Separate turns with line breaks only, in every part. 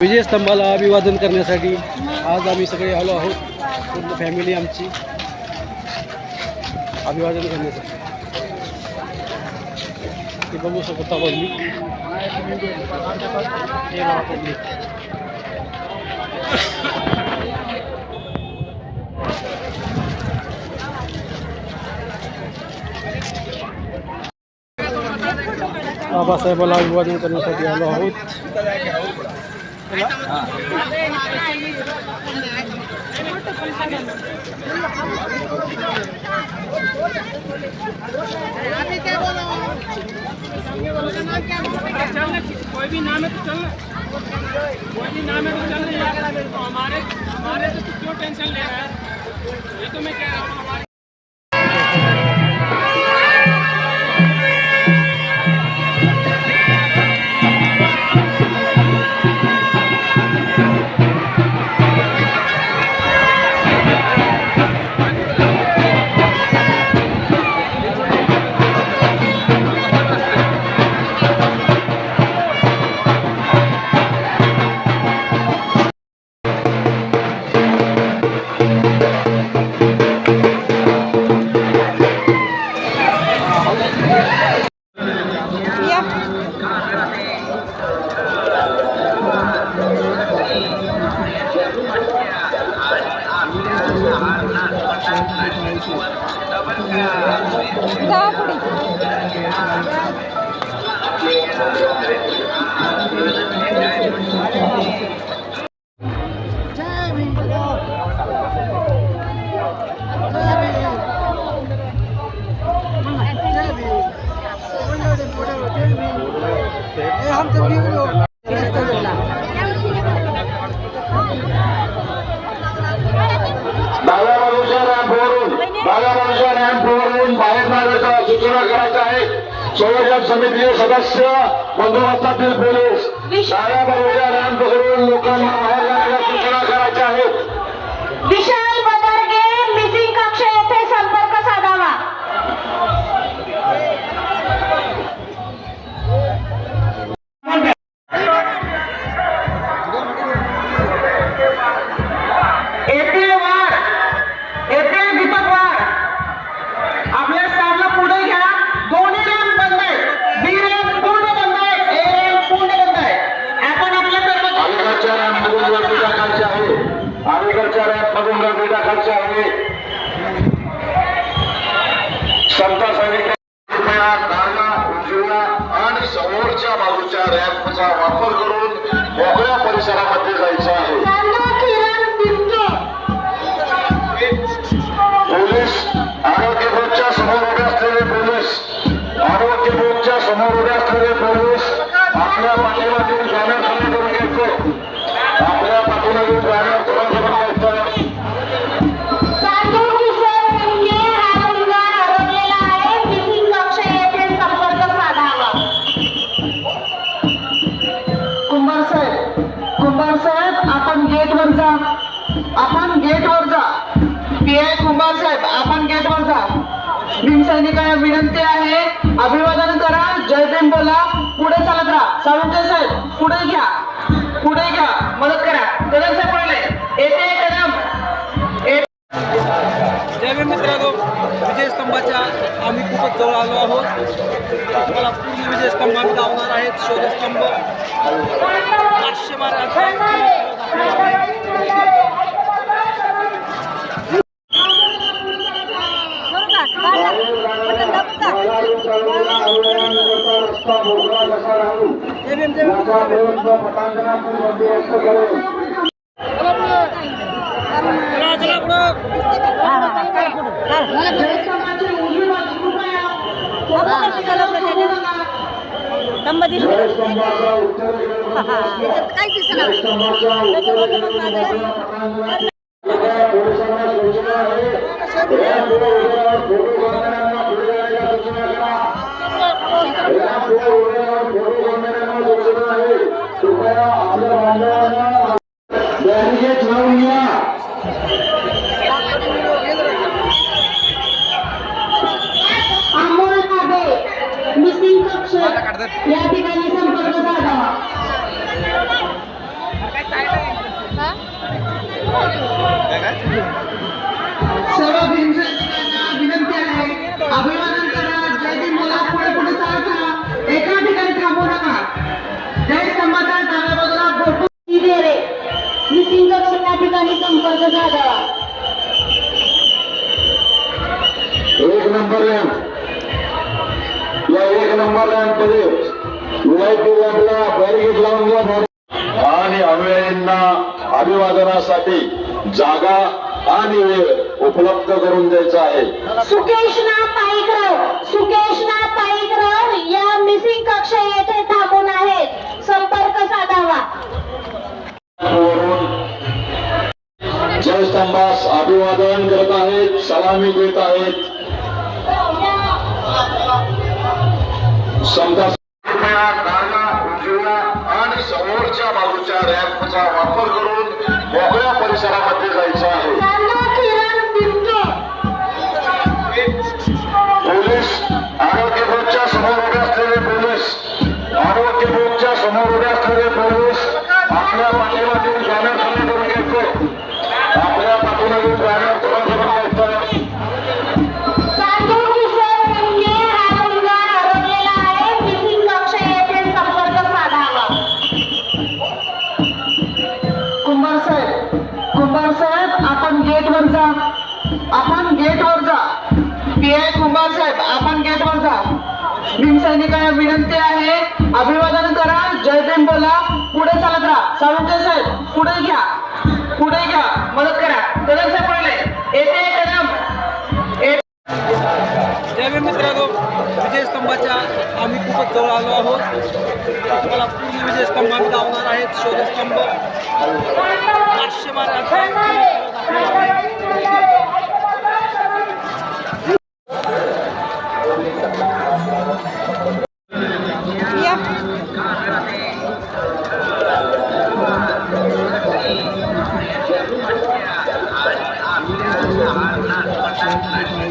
विजयस्तंभाला अभिवादन करण्यासाठी आज आम्ही सगळे आलो आहोत. पूर्ण फॅमिली आमची अभिवादन करण्यासाठी. ते बघू शकता पब्लिक
चल नहीं आएगा मेरे को हमारे हमारे तू क्यों टेंशन ले रहा है। ये तो मैं कह रहा हूँ हमारे
बाहेर मारायचा सूचना करायचा आहे संयोजक समितीचे सदस्य बंदोबस्तातील पोलीस. रॅम्प करून लोकांना बाहेर संत सैनिक कृपया डाव्या उजव्या आणि समोरच्या बाजूच्या रॅम्पचा वापर करून मोकळ्या परिसरामध्ये जायचं आहे. पोलीस आरोग्य बोर्डच्या समोर उभे असलेले पोलीस आरोग्य बोर्डच्या समोर उभे असलेले पोलीस आपल्या पाठीमागील बॅनर खाली करून घ्यायचं
भीमसैनिकांना विनंती आहे? अभिवादन करा. जय भीम बोला पुढे चालत राहा. सावंत साहेब पुढे घ्या. पुढे घ्या. मदत करा. कदम साहेब पडले येते कदम.
जय भीम मित्रांनो. विजयस्तंभाच्या आम्ही खूपच जवळ आलो आहोत. तुम्हाला पूर्ण विजयस्तंभ आम्ही लावणार आहेत शोधस्तंभ.
स्तंभाचा उत्तरेकडे.
काय दिसणार
अनुयायींना अभिवादनासाठी जागा आणि वेळ उपलब्ध करून द्यायचा आहे.
सुकेशनाथ पाईकराव सुकेशनाथ पाईकराव या मिसिंग कक्ष येथे थांबून आहेत. संपर्क साधावा.
वरून जय स्तंभास अभिवादन करत आहेत सलामी देत आहेत. समजा उजव्या आणि समोरच्या बाजूच्या रॅम्पचा वापर करून मोकळ्या परिसरामध्ये जायचं आहे. पोलीस आरोग्य बोर्डच्या समोर उभे असलेले पोलीस आरोग्य बोर्डच्या समोर उभे असलेले पोलीस आपल्या पाठीमागील बॅनर खाली करून घ्यायचे. आपल्या पाठीमागील बॅनर
सैनिकांना विनंती आहे. अभिवादन करा. जय भीम बोला. पुढे चालत राहा. साळुंके साहेब पुढे घ्या. पुढे घ्या. मदत करा. कदम सापडले येते कदम.
जय भीम मित्रांनो विजय स्तंभाच्या आम्ही खूपच जवळ आलो आहोत. तुम्हाला पूर्ण विजय स्तंभ आम्ही दावणार आहेत. शोधस्तंभ. पाचशे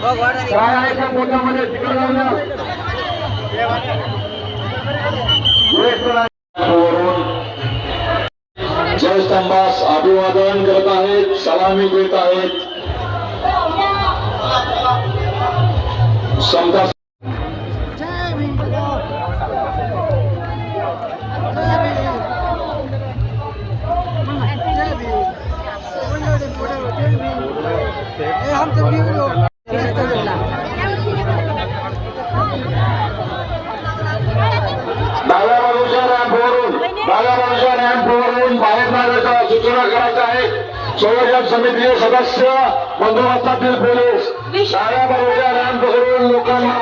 काय आहे का पोटामध्ये तिकडे जाऊन द्या. अभिवादन करत आहेत सलामी देत आहेत रॅम्पवरून बाहेर जाण्याच्या सूचना करायच्या आहेत संयोजन समितीचे सदस्य बंदोबस्तातील पोलीस. बाजूच्या रॅम्पवरून लोकांना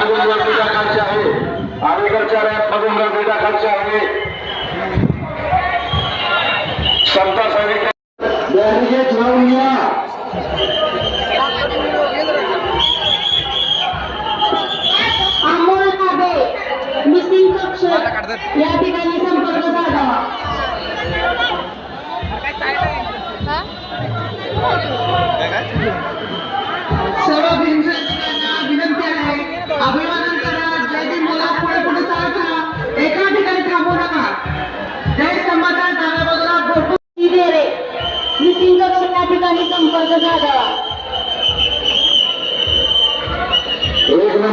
अलीकडच्या रॅम्पमधून गर्दी टाकायची आहे. अलीकडच्या रॅम्पमधून गर्दी टाकायची आहे. समता सैनिक बॅरिगेट लावून घ्या
अमोल काबे मिसिंग कक्ष या ठिकाणी संपर्क साधावा.
सर्व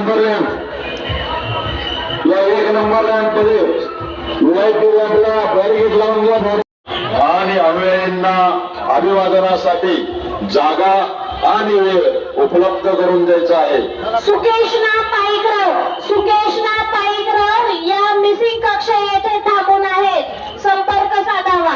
नंबर रॅम्प या एक नंबर रॅम्पमध्ये व्हीआयपी रॅम्पला बॅरिकेड लावून घ्या आणि अनुयायींना अभिवादनासाठी जागा आणि वेळ उपलब्ध करून द्यायचा आहे.
सुकेशना पाईकराव सुकेशना पाईकराव या मिसिंग कक्ष येथे थांबून आहेत. संपर्क साधावा.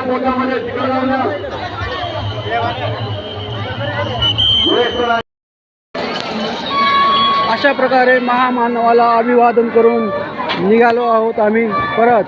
पोटामध्ये तिकडे जाऊन द्या. ज्येष्ठ नागरिक
अशा प्रकारे महामानवाला अभिवादन करून निघालो आहोत आम्ही परत.